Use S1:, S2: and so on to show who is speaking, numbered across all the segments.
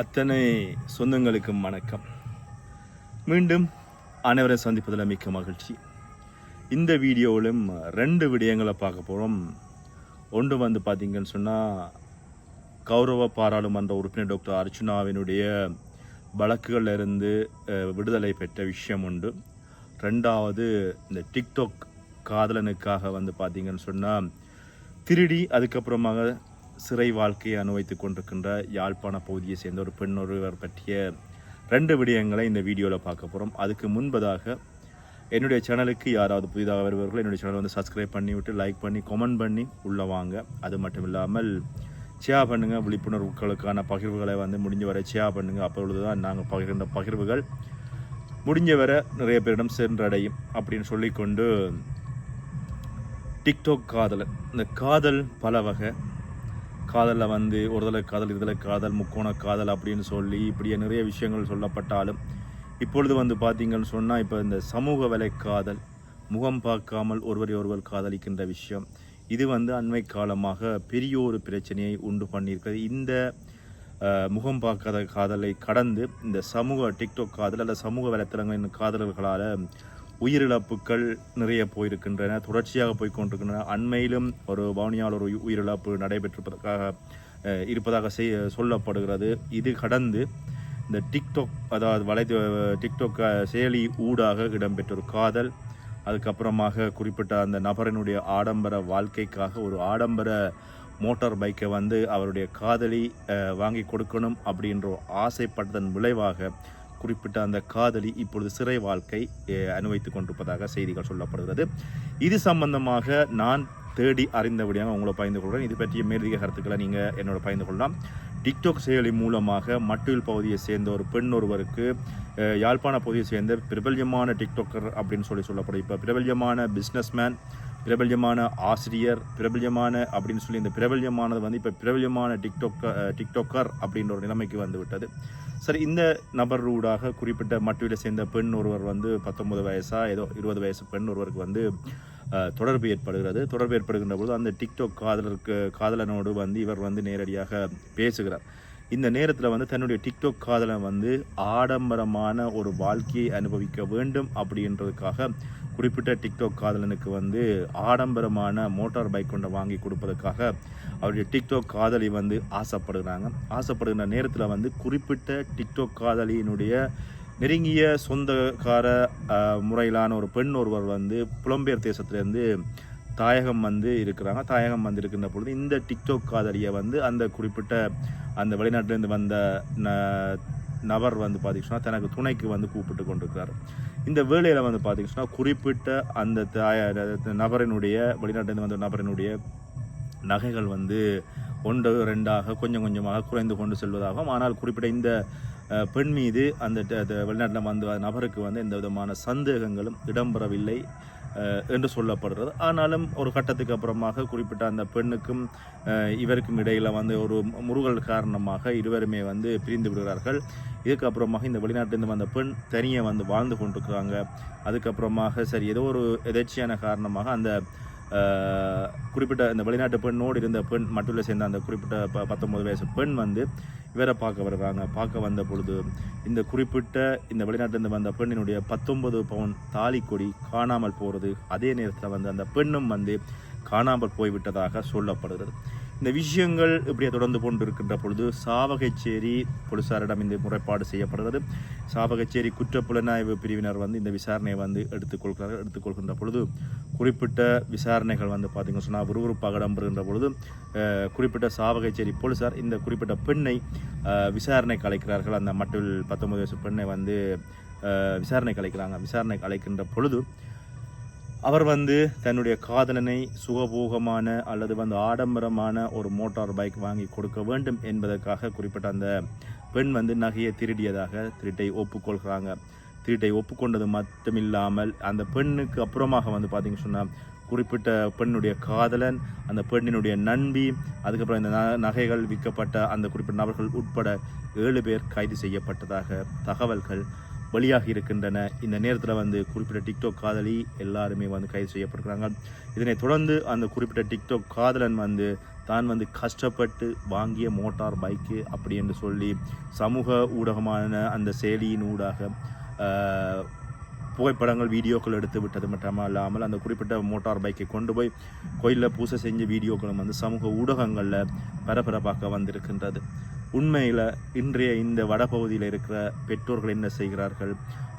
S1: அத்தனை சொந்தங்களுக்கும் வணக்கம். மீண்டும் அனைவரை சந்திப்பதில் மிக்க மகிழ்ச்சி. இந்த வீடியோவிலும் ரெண்டு விடயங்களை பார்க்க போகிறோம் ஒன்று வந்து பார்த்தீங்கன்னு சொன்னால் கௌரவ பாராளுமன்ற உறுப்பினர் டாக்டர் அர்ச்சுனாவினுடைய வழக்குகளில் இருந்து விடுதலை பெற்ற விஷயம் உண்டு. ரெண்டாவது இந்த டிக்டாக் காதலனுக்காக வந்து பார்த்திங்கன்னு சொன்னால் திருடி அதுக்கப்புறமாக சிறை வாழ்க்கையை அனுபவித்துக் கொண்டிருக்கின்ற யாழ்ப்பாண பகுதியை சேர்ந்த ஒரு பெண் ஒருவர் பற்றிய ரெண்டு விடயங்களை இந்த வீடியோவில் பார்க்க போகிறோம் அதுக்கு முன்பதாக என்னுடைய சேனலுக்கு யாராவது புதிதாக வருபவர்கள் என்னுடைய சேனலை வந்து சப்ஸ்கிரைப் பண்ணி விட்டு லைக் பண்ணி கமெண்ட் பண்ணி உள்ளே வாங்க. அது மட்டும் இல்லாமல் ஷேர் பண்ணுங்கள் விழிப்புணர்வுகளுக்கான பகிர்வுகளை வந்து முடிஞ்ச வரை ஷேர் பண்ணுங்கள் அப்பொழுது தான் நாங்கள் பகிர்ந்த பகிர்வுகள் முடிஞ்ச வரை நிறைய பேரிடம் சென்றடையும் அப்படின்னு சொல்லிக்கொண்டு டிக்டாக் காதல் இந்த காதல் பல வகை. காதலில் வந்து ஒருதலை காதல் இருதலை காதல் முக்கோண காதல் அப்படின்னு சொல்லி இப்படியே நிறைய விஷயங்கள் சொல்லப்பட்டாலும் இப்பொழுது வந்து பார்த்தீங்கன்னு சொன்னால் இப்போ இந்த சமூக வலை காதல் முகம் பார்க்காமல் ஒருவரை ஒருவர் காதலிக்கின்ற விஷயம் இது வந்து அண்மை காலமாக பெரிய ஒரு பிரச்சனையை உண்டு பண்ணியிருக்கிறது. இந்த முகம் பார்க்காத காதலை கடந்து இந்த சமூக டிக்டாக் காதல் அல்ல சமூக வலைத்தளங்களின் காதலர்களால் உயிரிழப்புகள் நிறைய போயிருக்கின்றன தொடர்ச்சியாக போய் கொண்டிருக்கின்றன. அண்மையிலும் ஒரு வவுனியால் ஒரு உயிரிழப்பு நடைபெற்றிருப்பதற்காக இருப்பதாக செய் சொல்லப்படுகிறது. இது கடந்து இந்த டிக்டாக் அதாவது வலை டிக்டாக் செயலி ஊடாக இடம்பெற்ற ஒரு காதல். அதுக்கப்புறமாக குறிப்பிட்ட அந்த நபரினுடைய ஆடம்பர வாழ்க்கைக்காக ஒரு ஆடம்பர மோட்டார் பைக்கை வந்து அவருடைய காதலி வாங்கி கொடுக்கணும் அப்படின்ற ஒரு ஆசைப்பட்டதன் விளைவாக குறிப்பிட்ட அந்த காதலி இப்பொழுது சிறை வாழ்க்கை அஹ், அனுபவித்துக் கொண்டிருப்பதாக செய்திகள் சொல்லப்படுகிறது. இது சம்பந்தமாக நான் தேடி அறிந்தபடியாக உங்களை பகிர்ந்து கொள்கிறேன். இது பற்றிய மேலதிக கருத்துக்களை நீங்கள் என்னோட பகிர்ந்து கொள்ளலாம். டிக்டாக் செயலி மூலமாக மட்டுவில் பகுதியை சேர்ந்த ஒரு பெண் ஒருவருக்கு யாழ்ப்பாண பகுதியை சேர்ந்த பிரபல்யமான டிக்டாக்கர் அப்படின்னு சொல்லி சொல்லப்படும். இப்போ பிரபல்யமான பிஸ்னஸ்மேன் பிரபல்யமான ஆசிரியர் பிரபல்யமான அப்படின்னு சொல்லி இந்த பிரபல்யமானது வந்து இப்போ பிரபல்யமான டிக்டோக்க டிக்டோக்கர் அப்படின்ற ஒரு நிலைமைக்கு வந்து விட்டது. சரி இந்த நபர் ரூடாக குறிப்பிட்ட மட்டுவில் சேர்ந்த பெண் ஒருவர் வந்து பத்தொன்பது வயசா ஏதோ இருபது வயசு பெண் ஒருவருக்கு வந்து தொடர்பு ஏற்படுகிறது. தொடர்பு ஏற்படுகின்ற பொழுது அந்த டிக்டோக் காதலருக்கு காதலனோடு வந்து இவர் வந்து நேரடியாக பேசுகிறார். இந்த நேரத்தில் வந்து தன்னுடைய டிக்டாக் காதலன் வந்து ஆடம்பரமான ஒரு வாழ்க்கையை அனுபவிக்க வேண்டும் அப்படின்றதுக்காக குறிப்பிட்ட டிக்டாக் காதலனுக்கு வந்து ஆடம்பரமான மோட்டார் பைக் கொண்டு வாங்கி கொடுப்பதற்காக அவருடைய டிக்டாக் காதலி வந்து ஆசைப்படுகிறாங்க ஆசைப்படுகிற நேரத்தில் வந்து குறிப்பிட்ட டிக்டாக் காதலியினுடைய நெருங்கிய சொந்தக்கார முறையிலான ஒரு பெண் ஒருவர் வந்து புலம்பெயர் தேசத்திலேருந்து தாயகம் வந்து இருக்கிறாங்க. தாயகம் வந்து இருக்கின்ற பொழுது இந்த டிக்டாக் காதலியை வந்து அந்த குறிப்பிட்ட அந்த வெளிநாட்டிலேருந்து வந்த ந- நபர் வந்து பார்த்தீங்கன்னா தனக்கு துணைக்கு வந்து கூப்பிட்டு கொண்டிருக்கிறார். இந்த வேலையில் வந்து பார்த்தீங்கன்னா குறிப்பிட்ட அந்த தாய நபரினுடைய வெளிநாட்டிலேருந்து வந்த நபரினுடைய நகைகள் வந்து ஒன்று ரெண்டாக கொஞ்சம் கொஞ்சமாக குறைந்து கொண்டு செல்வதாகவும் ஆனால் குறிப்பிட்ட இந்த பெண் மீது அந்த வெளிநாட்டில் வந்த நபருக்கு வந்து எந்த விதமான சந்தேகங்களும் இடம்பெறவில்லை. என்று சொல்லப்படுறது. ஆனாலும் ஒரு கட்டத்துக்கு அப்புறமாக குறிப்பிட்ட அந்த பெண்ணுக்கும் இவருக்கும் இடையில் வந்து ஒரு முருகல் காரணமாக இருவருமே வந்து பிரிந்து விடுகிறார்கள். இதுக்கப்புறமாக இந்த வெளிநாட்டிலிருந்து வந்த பெண் தனியே வந்து வாழ்ந்து கொண்டிருக்கிறாங்க. அதுக்கப்புறமாக சரி ஏதோ ஒரு எதேச்சியான காரணமாக அந்த குறிப்பிட்ட இந்த வெளிநாட்டு பெண்ணோடு இருந்த பெண் மட்டும் சேர்ந்த அந்த குறிப்பிட்ட ப பத்தொம்பது வயசு பெண் வந்து இவரை பார்க்க வருவாங்க பார்க்க வந்த பொழுது இந்த குறிப்பிட்ட இந்த வெளிநாட்டிலிருந்து வந்த பெண்ணினுடைய பத்தொன்பது பவுன் தாலி கொடி காணாமல் போகிறது அதே நேரத்தில் வந்து அந்த பெண்ணும் வந்து காணாமல் போய்விட்டதாக சொல்லப்படுகிறது. இந்த விஷயங்கள் இப்படியே தொடர்ந்து கொண்டு இருக்கின்ற பொழுது சாவகச்சேரி போலீசாரிடம் இந்த முறைப்பாடு செய்யப்படுகிறது. சாவகச்சேரி குற்றப்புலனாய்வு பிரிவினர் வந்து இந்த விசாரணையை வந்து எடுத்துக்கொள்கிறார்கள். எடுத்துக்கொள்கின்ற பொழுது குறிப்பிட்ட விசாரணைகள் வந்து பார்த்தீங்கன்னா சொன்னால் விறுவிறுப்பாக இடம்பெறுகின்ற பொழுது குறிப்பிட்ட சாவகச்சேரி போலீசார் இந்த குறிப்பிட்ட பெண்ணை விசாரணைக்கு அழைக்கிறார்கள். அந்த மட்டில் பத்தொன்பது வயசு பெண்ணை வந்து விசாரணைக்கு அழைக்கிறாங்க. விசாரணைக்கு அழைக்கின்ற பொழுது அவர் வந்து தன்னுடைய காதலனை சுகபோகமான அல்லது வந்து ஆடம்பரமான ஒரு மோட்டார் பைக் வாங்கி கொடுக்க வேண்டும் என்பதற்காக குறிப்பிட்ட அந்த பெண் வந்து நகையை திருடியதாக திருட்டை ஒப்புக்கொள்கிறாங்க. திருட்டை ஒப்புக்கொண்டது மட்டுமில்லாமல் அந்த பெண்ணுக்கு அப்புறமாக வந்து பார்த்திங்க சொன்னால் குறிப்பிட்ட பெண்ணுடைய காதலன் அந்த பெண்ணினுடைய நண்பி அதுக்கப்புறம் இந்த ந- நகைகள் விற்கப்பட்ட அந்த குறிப்பிட்ட நபர்கள் உட்பட ஏழு பேர் கைது செய்யப்பட்டதாக தகவல்கள் வெளியாகி இருக்கின்றன. இந்த நேரத்தில் வந்து குறிப்பிட்ட டிக்டாக் காதலி எல்லாருமே வந்து கைது செய்யப்படுறாங்க. இதனைத் தொடர்ந்து அந்த குறிப்பிட்ட டிக்டாக் காதலன் வந்து தான் வந்து கஷ்டப்பட்டு வாங்கிய மோட்டார் பைக்கு அப்படி என்று சொல்லி சமூக ஊடகமான அந்த செயலியின் ஊடாக புகைப்படங்கள் வீடியோக்கள் எடுத்து விட்டது மட்டும் இல்லாமல் அந்த குறிப்பிட்ட மோட்டார் பைக்கை கொண்டு போய் கோயிலில் பூசை செஞ்ச வீடியோக்களும் வந்து சமூக ஊடகங்களில் பரபரப்பாக வந்திருக்கின்றது. உண்மையில் இன்றைய இந்த வடபகுதியில் இருக்கிற பெற்றோர்கள் என்ன செய்கிறார்கள்?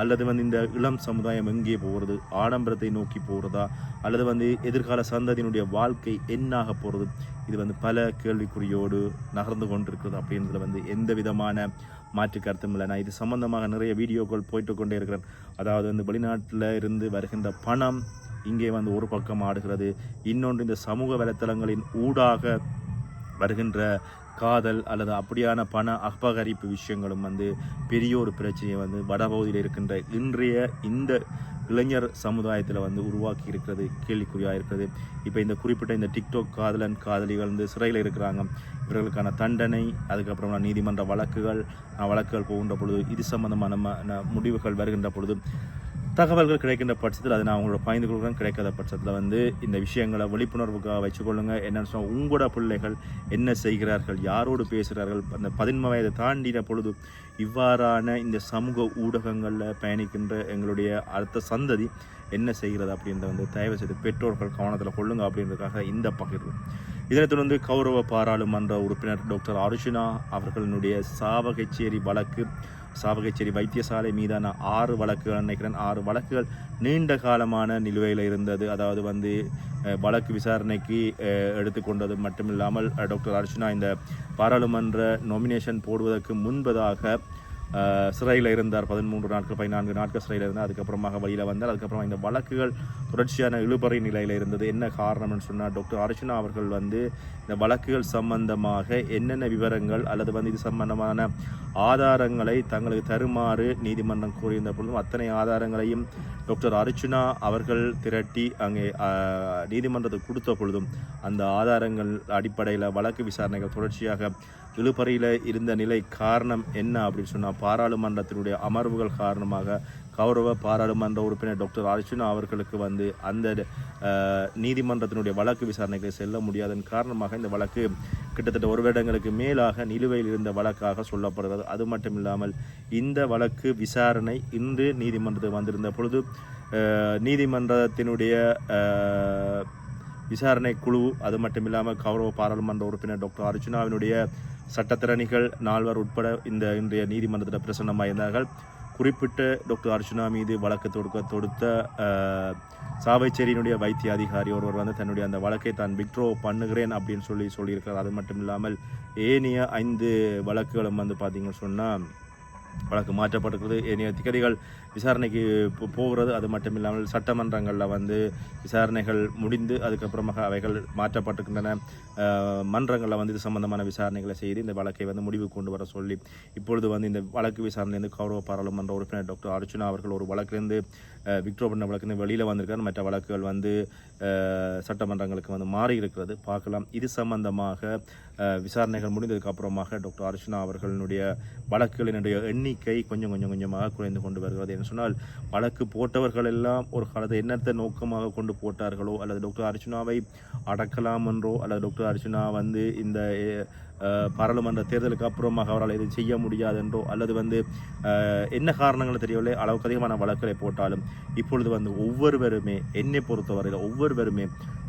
S1: அல்லது வந்து இந்த இளம் சமுதாயம் எங்கே போகிறது? ஆடம்பரத்தை நோக்கி போகிறதா அல்லது வந்து எதிர்கால சந்ததியினுடைய வாழ்க்கை என்னாக போகிறது இது வந்து பல கேள்விக்குறியோடு நகர்ந்து கொண்டிருக்கிறது அப்படின்றதுல வந்து எந்த விதமான மாற்று கருத்தும் இல்லை. நான் இது சம்பந்தமாக நிறைய வீடியோக்கள் போயிட்டு கொண்டே இருக்கிறேன். அதாவது வந்து வெளிநாட்டில் இருந்து வருகின்ற பணம் இங்கே வந்து ஒரு பக்கம் ஆடுகிறது. இன்னொன்று இந்த சமூக வலைத்தளங்களின் ஊடாக வருகின்ற காதல் அல்லது அப்படியான பண அபகரிப்பு விஷயங்களும் வந்து பெரிய ஒரு பிரச்சனையை வந்து வடபகுதியில் இருக்கின்ற இன்றைய இந்த இளைஞர் சமுதாயத்தில் வந்து உருவாக்கி இருக்கிறது கேள்விக்குறியாக இருக்கிறது. இப்போ இந்த குறிப்பிட்ட இந்த டிக்டாக் காதலன் காதலிகள் வந்து சிறையில் இருக்கிறாங்க. இவர்களுக்கான தண்டனை அதுக்கப்புறமா நீதிமன்ற வழக்குகள் வழக்குகள் போகின்ற பொழுது இது சம்பந்தமான ம- ந- முடிவுகள் வருகின்ற பொழுது தகவல்கள் கிடைக்கின்ற பட்சத்தில் அதை நான் உங்களோட பயந்து கொடுக்குறேன் கிடைக்காத பட்சத்தில் வந்து இந்த விஷயங்களை விழிப்புணர்வுக்காக வச்சுக்கொள்ளுங்க என்னன்னு சொன்னால் உங்களோட பிள்ளைகள் என்ன செய்கிறார்கள் யாரோடு பேசுகிறார்கள் அந்த பதின்ம வயதை தாண்டின பொழுது இவ்வாறான இந்த சமூக ஊடகங்களில் பயணிக்கின்ற எங்களுடைய அடுத்த சந்ததி என்ன செய்கிறது அப்படின்றத வந்து தயவு செய்து பெற்றோர்கள் கவனத்தில் கொள்ளுங்க அப்படின்றதுக்காக இந்த பகிர்வு. இதனைத் தொடர்ந்து கௌரவ பாராளுமன்ற உறுப்பினர் டாக்டர் அர்ஜுனா அவர்களினுடைய சாவகச்சேரி வழக்கு சாவகச்சேரி வைத்தியசாலை மீதான ஆறு வழக்குகள் நினைக்கிறேன் ஆறு வழக்குகள் நீண்ட காலமான நிலுவையில் இருந்தது. அதாவது வந்து வழக்கு விசாரணைக்கு எடுத்துக்கொண்டது மட்டுமில்லாமல் டாக்டர் அர்ஜுனா இந்த பாராளுமன்ற நொமினேஷன் போடுவதற்கு முன்பதாக சிறையில் இருந்தார். பதிமூன்று நாட்கள் பதினான்கு நாட்கள் சிறையில் இருந்தார். அதுக்கப்புறமாக வழியில் வந்தார். அதுக்கப்புறமா இந்த வழக்குகள் தொடர்ச்சியான இழுபறி நிலையில் இருந்தது. என்ன காரணம்னு சொன்னால் டாக்டர் அர்ச்சனா அவர்கள் வந்து இந்த வழக்குகள் சம்பந்தமாக என்னென்ன விவரங்கள் அல்லது வந்து இது சம்பந்தமான ஆதாரங்களை தங்களுக்கு தருமாறு நீதிமன்றம் கூறியிருந்த பொழுதும் அத்தனை ஆதாரங்களையும் டாக்டர் அர்ச்சுனா அவர்கள் திரட்டி அங்கே நீதிமன்றத்துக்கு கொடுத்த பொழுதும் அந்த ஆதாரங்கள் அடிப்படையில் வழக்கு விசாரணைகள் தொடர்ச்சியாக இழுபறையில் இருந்த நிலை காரணம் என்ன அப்படின்னு சொன்னால் பாராளுமன்றத்தினுடைய அமர்வுகள் காரணமாக கௌரவ பாராளுமன்ற உறுப்பினர் டாக்டர் அர்ஜுனா அவர்களுக்கு வந்து அந்த நீதிமன்றத்தினுடைய வழக்கு விசாரணைக்கு செல்ல முடியாதன் காரணமாக இந்த வழக்கு கிட்டத்தட்ட ஒரு வருடங்களுக்கு மேலாக நிலுவையில் இருந்த வழக்காக சொல்லப்படுகிறது. அது மட்டும் இல்லாமல் இந்த வழக்கு விசாரணை இன்று நீதிமன்றத்துக்கு வந்திருந்த பொழுது நீதிமன்றத்தினுடைய விசாரணை குழு அது மட்டும் இல்லாமல் கௌரவ பாராளுமன்ற உறுப்பினர் டாக்டர் அர்ஜுனாவினுடைய சட்டத்திறனிகள் நால்வர் உட்பட இந்த இன்றைய நீதிமன்றத்தில் பிரசன்னமாக இருந்தார்கள் குறிப்பிட்ட டாக்டர் அர்ஜுனா மீது வழக்கு தொடுக்க தொடுத்த சாவைச்சேரியினுடைய வைத்திய அதிகாரி ஒருவர் வந்து தன்னுடைய அந்த வழக்கை தான் விக்ட்ரோ பண்ணுகிறேன் அப்படின்னு சொல்லி சொல்லியிருக்கிறார். அது மட்டும் இல்லாமல் ஏனைய ஐந்து வழக்குகளும் வந்து பார்த்தீங்கன்னு சொன்னால் வழக்கு மாற்றப்பட்டிருக்கிறது. ஏனைய திகதிகள் விசாரணைக்கு போ- போகிறது. அது மட்டும் இல்லாமல் சட்டமன்றங்களில் வந்து விசாரணைகள் முடிந்து அதுக்கப்புறமாக அவைகள் மாற்றப்பட்டிருக்கின்றன. மன்றங்களில் வந்து இது சம்பந்தமான விசாரணைகளை செய்து இந்த வழக்கை வந்து முடிவு கொண்டு வர சொல்லி இப்பொழுது வந்து இந்த வழக்கு விசாரணையிலிருந்து கௌரவ பாராளுமன்ற உறுப்பினர் டாக்டர் அர்ச்சுனா அவர்கள் ஒரு வழக்கிலிருந்து அஹ், பண்ண வழக்கிலிருந்து வெளியில் வந்திருக்கார். மற்ற வழக்குகள் வந்து சட்டமன்றங்களுக்கு வந்து மாறி இருக்கிறது. பார்க்கலாம். இது சம்பந்தமாக விசாரணைகள் முடிந்ததுக்கு அப்புறமாக டாக்டர் அர்ஜுனா அவர்களுடைய வழக்குகளினுடைய எண்ணிக்கை கொஞ்சம் கொஞ்சம் கொஞ்சமாக குறைந்து கொண்டு வருகிறது சொன்னால் வழக்கு போட்டவர்கள் எல்லாம் ஒரு காலத்தை என்னத்தை நோக்கமாக கொண்டு போட்டார்களோ அல்லது டாக்டர் அர்ச்சனாவை அடக்கலாம் என்றோ அல்லது டாக்டர் அர்ச்சனா வந்து இந்த பாராளுமன்ற தேர்தலுக்கு அப்புறமாக அவரால் எதுவும் செய்ய முடியாது என்றோ அல்லது வந்து என்ன காரணங்கள் தெரியவில்லை. அளவுக்கு அதிகமான வழக்குகளை போட்டாலும் இப்பொழுது வந்து ஒவ்வொருவருமே என்னை பொறுத்தவரையில் ஒவ்வொருவருமே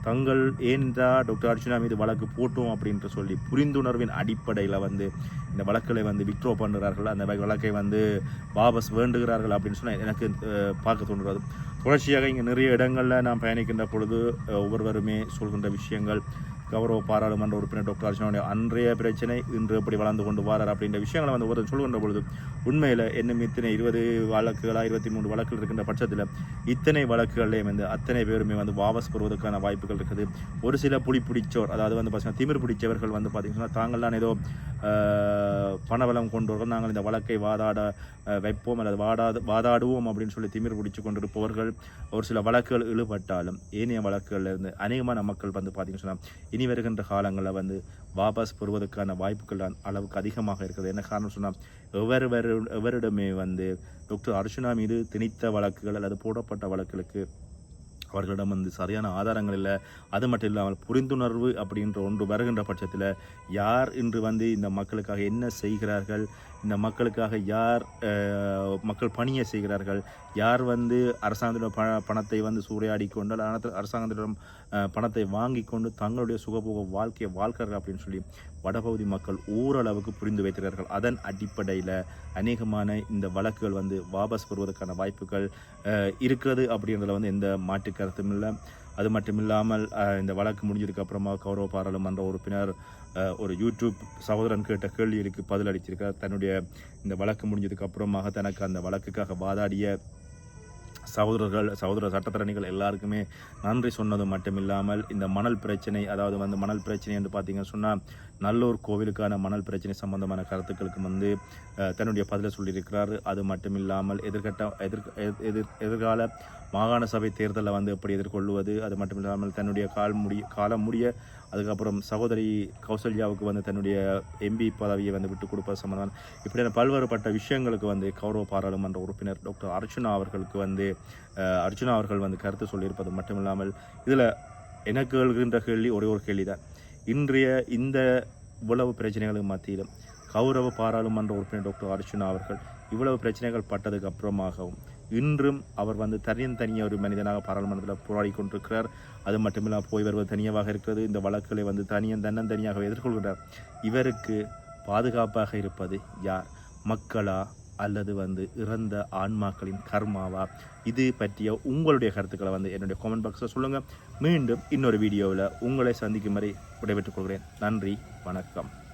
S1: தங்கள் ஏன்றா டாக்டர் அர்ஜுனா மீது வழக்கு போட்டோம் அப்படின்ட்டு சொல்லி புரிந்துணர்வின் அடிப்படையில் வந்து இந்த வழக்குகளை வந்து விக்ட்ரோ பண்ணுறார்கள். அந்த வழக்கை வந்து வாபஸ் வேண்டுகிறார்கள் அப்படின்னு சொன்னால் எனக்கு பார்க்க தோன்றுறது தொடர்ச்சியாக இங்கே நிறைய இடங்களில் நான் பயணிக்கின்ற பொழுது ஒவ்வொருவருமே சொல்கின்ற விஷயங்கள் கௌரவ பாராளுமன்ற உறுப்பினர் டாக்டர் அர்ச்சனாவுடைய அன்றைய பிரச்சனை இன்று எப்படி வளர்ந்து கொண்டு வாரார் அப்படின்ற விஷயங்களை வந்து ஒருத்தர் சொல்கின்ற பொழுது உண்மையில் என்னும் இத்தனை இருபது வழக்குகளா இருபத்தி மூணு வழக்குகள் இருக்கின்ற பட்சத்தில் இத்தனை வழக்குகள்லையும் வந்து அத்தனை பேருமே வந்து வாபஸ் பெறுவதற்கான வாய்ப்புகள் இருக்குது. ஒரு சில புலி பிடிச்சோர் அதாவது வந்து பார்த்தீங்கன்னா திமிர் பிடிச்சவர்கள் வந்து பார்த்தீங்கன்னா தாங்கள் தான் ஏதோ பணபலம் கொண்டவர்கள் நாங்கள் இந்த வழக்கை வாதாட வைப்போம் அல்லது வாடாது வாதாடுவோம் அப்படின்னு சொல்லி திமிர் பிடிச்சு கொண்டிருப்பவர்கள் ஒரு சில வழக்குகள் இழுபட்டாலும் ஏனைய வழக்குகள்ல இருந்து அநேகமான மக்கள் வந்து பார்த்தீங்கன்னு இனி வருகின்ற காலங்களில் வந்து வாபஸ் பெறுவதற்கான வாய்ப்புகள் தான் அளவுக்கு அதிகமாக இருக்குது என்ன காரணம் சொன்னால் எவர் எவரிடமே வந்து டாக்டர் அர்ச்சனா மீது திணித்த வழக்குகள் அல்லது போடப்பட்ட வழக்குகளுக்கு அவர்களிடம் வந்து சரியான ஆதாரங்கள் இல்லை. அது மட்டும் இல்லாமல் புரிந்துணர்வு அப்படின்ற ஒன்று வருகின்ற பட்சத்தில் யார் இன்று வந்து இந்த மக்களுக்காக என்ன செய்கிறார்கள்? இந்த மக்களுக்காக யார் மக்கள் பணியை செய்கிறார்கள்? யார் வந்து அரசாங்கத்திடம் ப பணத்தை வந்து சூறையாடி கொண்டு அரசாங்கத்திடம் பணத்தை வாங்கி கொண்டு தங்களுடைய சுகபோக வாழ்க்கையை வாழ்க்கிறார்கள் அப்படின்னு சொல்லி வடபகுதி மக்கள் ஓரளவுக்கு புரிந்து வைத்திருக்கிறார்கள். அதன் அடிப்படையில் அநேகமான இந்த வழக்குகள் வந்து வாபஸ் பெறுவதற்கான வாய்ப்புகள் இருக்கிறது அப்படின்றதுல வந்து எந்த மாற்று கருத்தும் இல்லை. அது மட்டும் இல்லாமல் இந்த வழக்கு முடிஞ்சதுக்கு அப்புறமா கௌரவ பாராளுமன்ற உறுப்பினர் ஒரு யூடியூப் சகோதரன் கேட்ட கேள்விகளுக்கு பதிலளிச்சிருக்கார் தன்னுடைய இந்த வழக்கு முடிஞ்சதுக்கு அப்புறமாக தனக்கு அந்த வழக்குக்காக வாதாடிய சகோதரர்கள் சகோதர சட்டத்தரணிகள் எல்லாருக்குமே நன்றி சொன்னது மட்டுமில்லாமல் இந்த மணல் பிரச்சனை அதாவது வந்து மணல் பிரச்சனை என்று பார்த்தீங்கன்னு சொன்னால் நல்லூர் கோவிலுக்கான மணல் பிரச்சனை சம்பந்தமான கருத்துக்களுக்கு வந்து தன்னுடைய பதிலை சொல்லியிருக்கிறார். அது மட்டும் இல்லாமல் எதிர்கட்ட எதிர் எதிர்- எதிர் எதிர்கால மாகாண சபை தேர்தலை வந்து எப்படி எதிர்கொள்வது? அது மட்டும் இல்லாமல் தன்னுடைய கால் முடிய காலம் முடிய அதுக்கப்புறம் சகோதரி கௌசல்யாவுக்கு வந்து தன்னுடைய எம்பி பதவியை வந்து விட்டு கொடுப்பது சம்பந்தமான இப்படியான பல்வேறுபட்ட விஷயங்களுக்கு வந்து கௌரவ பாராளுமன்ற உறுப்பினர் டாக்டர் அர்ச்சுனா அவர்களுக்கு வந்து அஹ், அவர்கள் வந்து கருத்து சொல்லியிருப்பது மட்டும் இல்லாமல் இதில் எனக்கு எழுகின்ற கேள்வி? ஒரே ஒரு கேள்வி தான் இன்றைய இந்த இவ்வளவு பிரச்சனைகளுக்கு மத்தியிலும் கௌரவ பாராளுமன்ற உறுப்பினர் டாக்டர் அர்ச்சுனா அவர்கள் இவ்வளவு பிரச்சனைகள் பட்டதுக்கு அப்புறமாகவும் இன்றும் அவர் வந்து தனியன் தனியாக ஒரு மனிதனாக பாராளுமன்றத்தில் போராடி கொண்டிருக்கிறார். அது மட்டுமில்லாமல் போய் வருவது தனியாக இருக்கிறது. இந்த வழக்குகளை வந்து தனியன் தன்னந்தனியாக எதிர்கொள்கிறார். இவருக்கு பாதுகாப்பாக இருப்பது யார்? மக்களா? அல்லது வந்து இறந்த ஆன்மாக்களின் கர்மாவா? இது பற்றிய உங்களுடைய கருத்துக்களை வந்து என்னுடைய கமெண்ட் பாக்ஸில் சொல்லுங்கள் மீண்டும் இன்னொரு வீடியோவில் உங்களை சந்திக்கும் வரை விடைபெற்றுக் கொள்கிறேன். நன்றி வணக்கம்.